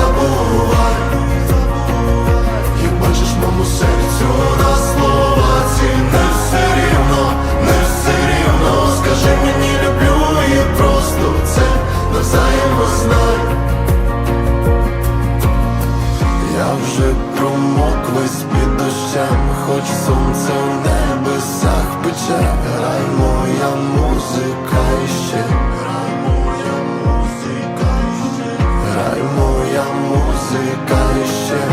забувай, як бачиш моєму серцю на слова ці не все рівно, не все рівно. Скажи мені, люблю просто це навзаємно знай. Я вже промок під дощем, хоч сонце в небесах пече, грай моя музика. Zasykasz się